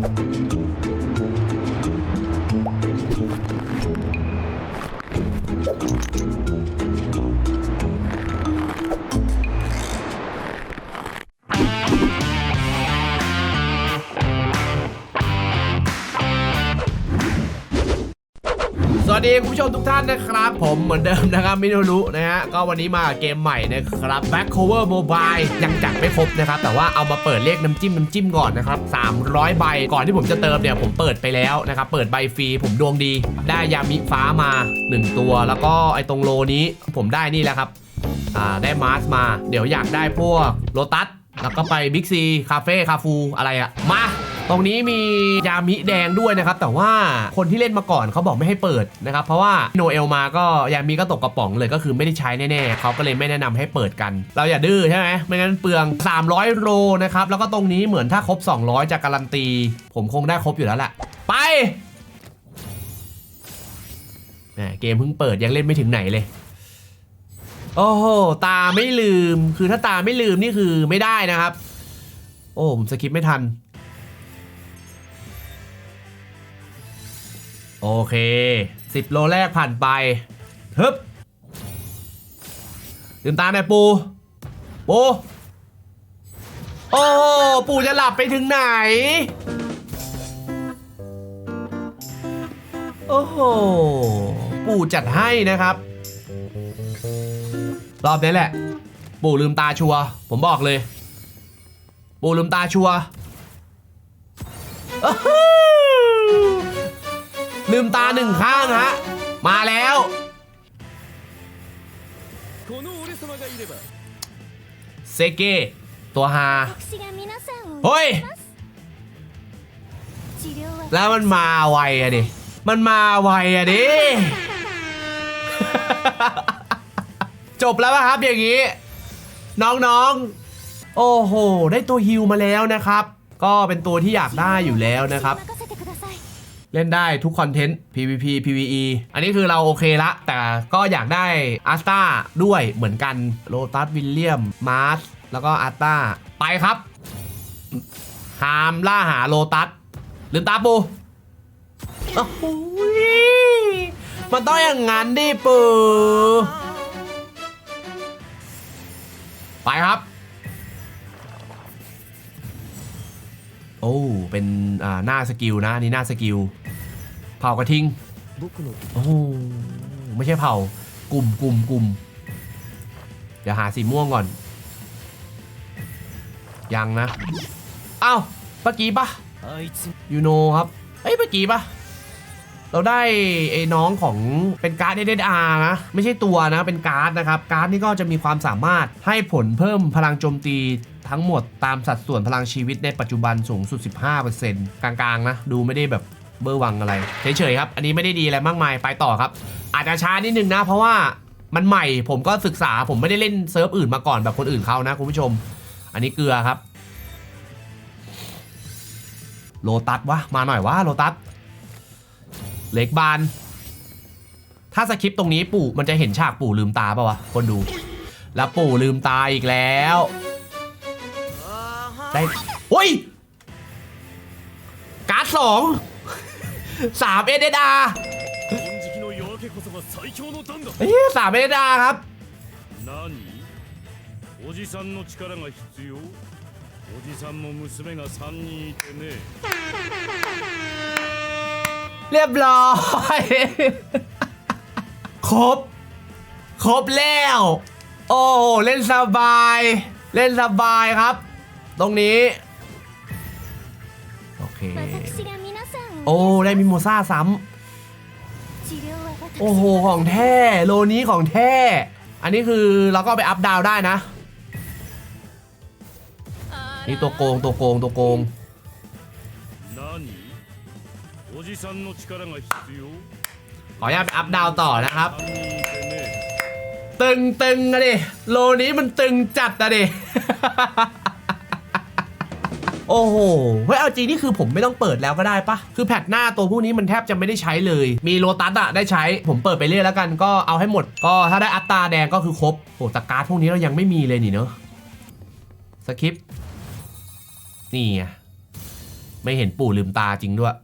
Thank you. สวัสดีคุณผู้ชมทุกท่านนะครับ ผมเหมือนเดิมนะครับมิโนรุนะฮะก็วันนี้มาเกมใหม่นะครับ Back Cover Mobile ยังจัดไม่ครบนะครับ แต่ว่าเอามาเปิดเลขน้ำจิ้มน้ำจิ้มก่อนนะครับ 300 ใบก่อนที่ผมจะเติมเนี่ยผมเปิดไปแล้วนะครับ เปิดใบฟรีผมดวงดี ได้ยามิฟ้ามา 1 ตัว แล้วก็ไอ้ตรงโลนี้ผมได้นี่แหละครับอ่าได้มาร์สมา เดี๋ยวอยากได้พวกโลตัสแล้วก็ไปบิ๊กซีคาเฟ่คาฟูอะไรอะมา ตรงนี้มียามิแดงด้วยนะครับ แต่ว่าคนที่เล่นมาก่อนเขาบอกไม่ให้เปิดนะครับ เพราะว่าโนเอลมาก็ยามิก็ตกกระป๋องเลยก็คือไม่ได้ใช้แน่ๆเขาก็เลยไม่แนะนำให้เปิดกัน เราอย่าดื้อใช่ไหมไม่งั้นเปลือง 300 โลนะครับ แล้วก็ตรงนี้เหมือนถ้าครบ 200 จะการันตี ผมคงได้ครบอยู่แล้วแหละไปเกมเพิ่งเปิดยังเล่นไม่ถึงไหนเลยโอ้โหตาไม่ลืม คือถ้าตาไม่ลืมนี่คือไม่ได้นะครับ โอ้ผมสกิปไม่ทัน โอเค 10 โลแรกผ่านไปฮึบลืมตาหน่ปู ปู โอ้ปูจะหลับไปถึงไหน โอ้โห ปู่จัดให้นะครับ รอบนี้แหละ ปู่ลืมตาชัว ผมบอกเลย ปู่ลืมตาชัวอ้าว ลืมตาหนึ่งข้างฮะ มาแล้ว เซเกตัวฮาเฮ้ย แล้วมันมาไวอะดิ มันมาไวอะดิ จบแล้วครับอย่างนี้ น้องๆ โอ้โห ได้ตัวฮิวมาแล้วนะครับ ก็เป็นตัวที่อยากได้อยู่แล้วนะครับ เล่นได้ทุกคอนเทนต์ PVP PVE อันนี้คือเราโอเคละ แต่ก็อยากได้อาร์ตาด้วยเหมือนกันโ o ตัสวิลเลียมมาร์สแล้วก็อาร์ตาไปครับหามล่าหาโ o ตัสลืมตาปูโอ้โหมันต้องอย่างงั้นดิปูไปครับ โอ้ เป็นหน้าสกิลนะ นี่หน้าสกิล เผากระทิงโอ้ไม่ใช่เผากลุ่มกลุ่มกลุ่มเดี๋ยวหาสีม่วงก่อน ยังนะเอ้าวเกี้ปะยูโนครับเอ้ยเมื่กี้ปะเราได้ไอ้น้องของเป็นการ์ดเดดอาร์นะ ไม่ใช่ตัวนะเป็นการ์ดนะครับ การ์ดนี่ก็จะมีความสามารถให้ผลเพิ่มพลังโจมตีทั้งหมดตามสัดส่วนพลังชีวิตในปัจจุบันสูงสุด 15%กลางๆนะ ดูไม่ได้แบบ เบอร์วังอะไรเฉยๆครับ อันนี้ไม่ได้ดีอะไรมากมายไปต่อครับ อาจจะช้านิดนึงนะ เพราะว่ามันใหม่ผมก็ศึกษาผมไม่ได้เล่นเซิร์ฟอื่นมาก่อนแบบคนอื่นเขานะคุณผู้ชม อันนี้เกลือครับ โลตัสวะมาหน่อยวะโลตัสเล็กบาน ถ้าสคริปต์ตรงนี้ปู่มันจะเห็นฉากปู่ลืมตาปะวะคนดู แล้วปู่ลืมตาอีกแล้ว ได้โอ้ยการ์ดสอง สามเอเดดา 金色の夜明けこそが最強の弾だ เฮ้ยสามเอเดดาครับ 何おじさんの力が必要おじさんも娘が3人いてね เรียบร้อย ครบ ครบแล้ว โอ้โหเล่นสบาย เล่นสบายครับ ตรงนี้ โอ้ได้มิโมซ่าซ้ำโอ้โหของแท้โลนี้ของแท้อันนี้คือเราก็ไปอัพดาวได้นะ นี่ตัวโกงตัวโกงตัวโกงขออนุญาตไปอัพดาวต่อนะครับ ตึงตึงอะดิโลนี้มันตึงจัดอะดิ โอ้โห เฮ้ยเอาจริงนี่คือผมไม่ต้องเปิดแล้วก็ได้ปะคือแพทหน้าตัวพวกนี้มันแทบจะไม่ได้ใช้เลย มีโลตัสอะได้ใช้ ผมเปิดไปเรื่อยแล้วกัน ก็เอาให้หมด ก็ถ้าได้อัตราแดงก็คือครบโอ้แต่การ์ดพวกนี้เรายังไม่มีเลยนี่เนอะสคริปต์นี่ไงไม่เห็นปู่ลืมตาจริงด้วย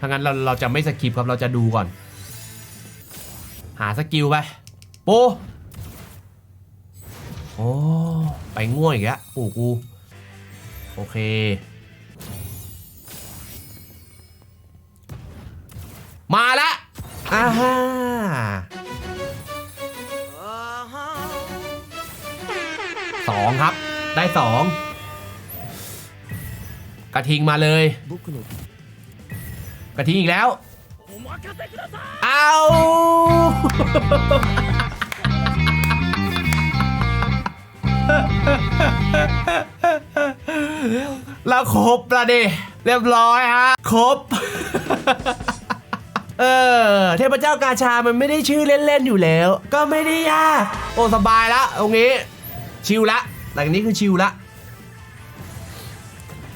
ถ้างั้นเราเราจะไม่สกิปครับเราจะดูก่อน หาสกิลไปปูโอ้ไปง่วงอีกแล้วปู่กู โอเค มาละอ่าฮ่าสองครับ ได้สองกระทิงมาเลย กระทิงอีกแล้ว เอา แล้วครบละดิ เรียบร้อยฮะ ครบ เออ เทพเจ้ากาชามันไม่ได้ชื่อเล่น ๆ อยู่แล้ว ก็ไม่ได้ยาก โอ้สบายละตรงนี้ ชิลละ หลังนี้คือชิลละ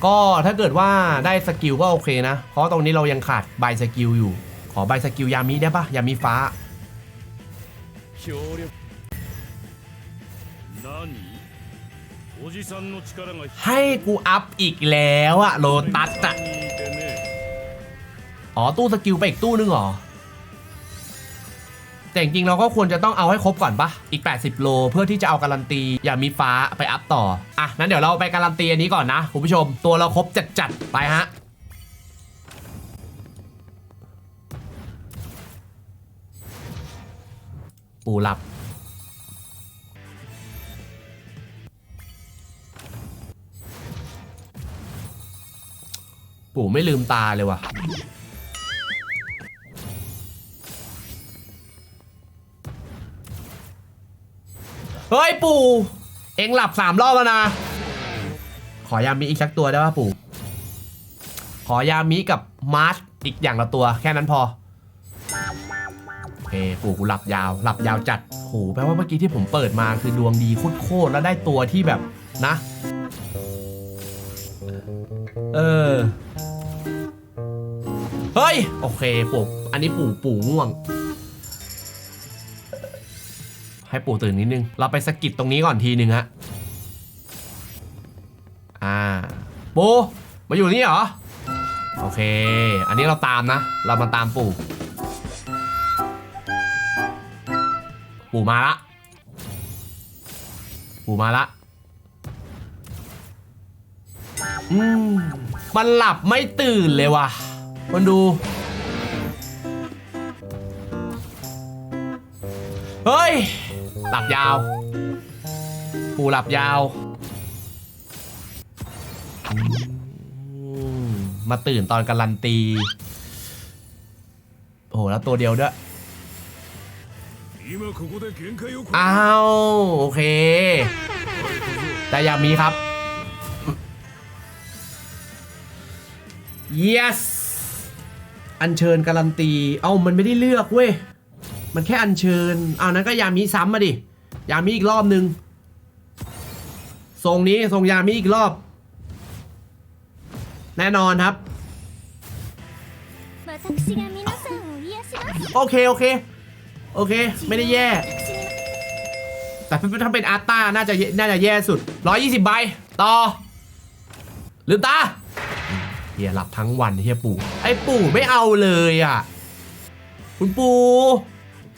ก็ถ้าเกิดว่าได้สกิลก็โอเคนะ เพราะตรงนี้เรายังขาดใบสกิลอยู่ ขอใบสกิลยามิได้ปะยามิฟ้า ให้กูอัพอีกแล้วอะโลตัสอะอ๋อ ตู้สกิลไปอีกตู้นึงเหรอ แต่จริงเราก็ควรจะต้องเอาให้ครบก่อนปะอีก 80 โล เพื่อที่จะเอาการันตี อย่ามีฟ้าไปอัพต่อ อะ นั้นเดี๋ยวเราไปการันตีอันนี้ก่อนนะ คุณผู้ชม ตัวเราครบจัดจัดไปฮะปูหลับ ปู่ไม่ลืมตาเลยว่ะ เฮ้ยปู่ เอ็งหลับสามรอบแล้วนะ ขอยามิอีกสักตัวได้ป่ะปู่ ขอยามิกับมาร์ชอีกอย่างละตัว แค่นั้นพอโอเคปู่กูหลับยาว หลับยาวจัดโหแปลว่าเมื่อกี้ที่ผมเปิดมาคือดวงดีโคตรๆแล้วได้ตัวที่แบบนะ เออ เฮ้ย โอเคปู่อันนี้ปู่ปู่ง่วง ให้ปู่ตื่นนิดนึง เราไปสกิดตรงนี้ก่อนทีหนึ่งฮะอ่าปู่มาอยู่นี่เหรอ โอเค อันนี้เราตามนะ เรามาตามปู่ ปู่มาละ ปู่มาละอืมมันหลับไม่ตื่นเลยว่ะ คนดู เฮ้ย หลับยาว กูหลับยาว มาตื่นตอนการันตี โอ้โห แล้วตัวเดียวด้วยอ้าวโอเค แต่อยากมีครับ yes อัญเชิญการันตี เอ้ามันไม่ได้เลือกเว้ย มันแค่อัญเชิญ เอานั้นก็ยามิซ้ำมาดิ ยามิอีกรอบนึง ทรงนี้ทรงยามิอีกรอบ แน่นอนครับ โอเค โอเค โอเค ไม่ได้แย่ แต่ถ้าเป็นอาร์ต้าน่าจะน่าจะแย่สุด 120ใบ ต่อ ลืมตา เฮียหลับทั้งวันเฮียปู่ ไอ้ปู่ไม่เอาเลยอะ คุณปู่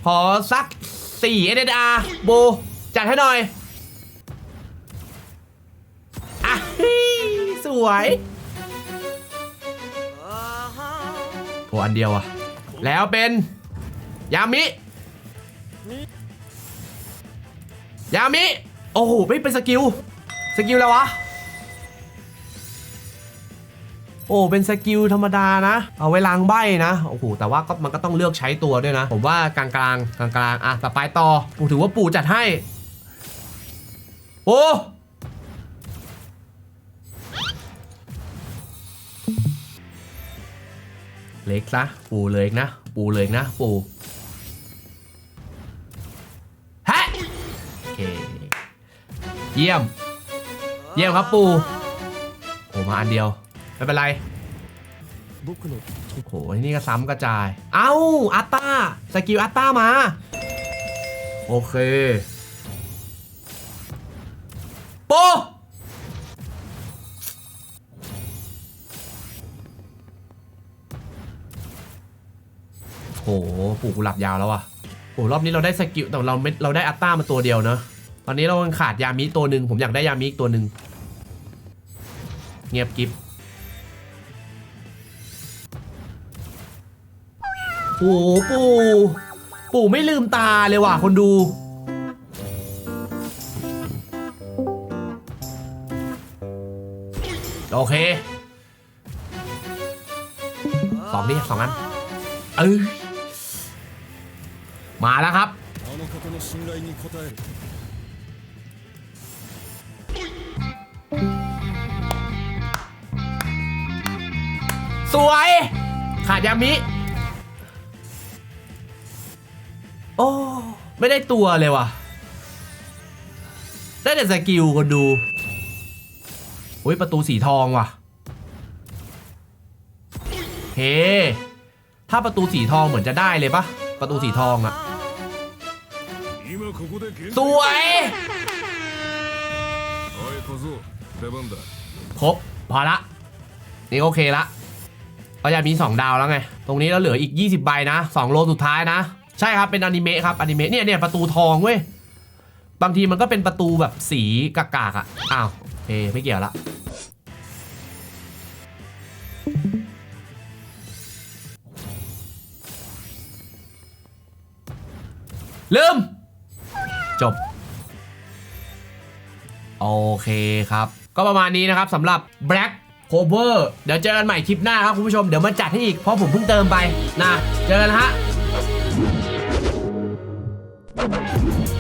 ขอสัก4 SSR โบจัดให้หน่อยอะสวย โอ้อันเดียวอะ แล้วเป็น ยามิ ยามิ โอ้โห ไม่เป็นสกิล สกิลแล้ววะ โอ้เป็นสกิลธรรมดานะ เอาไว้ล้างใบนะโอ้โหแต่ว่าก็มันก็ต้องเลือกใช้ตัวด้วยนะ ผมว่ากลางกลางกลางกลางๆอะต่อไปต่อปู่ถือว่าปู่จัดให้ โอ้เล็กซะปู่เลยนะ ปู่เลยนะ ปู่ฮะโอเคเยี่ยม เยี่ยมครับปูโอ้มาอันเดียว ไม่เป็นไรโอ้โหนี่ก็ซ้ำกระจาย เอ้าอัตตาสกิลอัตตามา โอเค โปโหปู่กูหลับยาวแล้วอะโอ้รอบนี้เราได้สกิลแต่เราไม่เราได้อัตตามาตัวเดียวเนอะตอนนี้เราขาดยามิตัวหนึ่งผมอยากได้ยามิอีกตัวหนึ่งเงียบกิฟต์ โอ้ปู่ ปู่ไม่ลืมตาเลยว่ะคนดู โอเคสองดิสองอันเออมาแล้วครับสวย ขาดยามิ โอ้ไม่ได้ตัวเลยวะได้แต่สกิลคนดูโอ้ยประตูสีทองว่ะเฮถ้าประตูสีทองเหมือนจะได้เลยปะประตูสีทองอะสวยครบพอละ นี่โอเคละเราจะมี 2 ดาวแล้วไง ตรงนี้เราเหลืออีก 20 ใบนะ 2 โลสุดท้ายนะ ใช่ครับเป็นอนิเมะครับอนิเมะเนี่ยเนี่ยประตูทองเว้ยบางทีมันก็เป็นประตูแบบสีกากๆอะอ้าวโอเคไม่เกี่ยวละลืม จบ โอเคครับ ก็ประมาณนี้นะครับสำหรับ Black Cover เดี๋ยวเจอกันใหม่คลิปหน้าครับคุณผู้ชม เดี๋ยวมาจัดให้อีก เพราะผมเพิ่งเติมไปนะ เจอกันฮะ Thank you.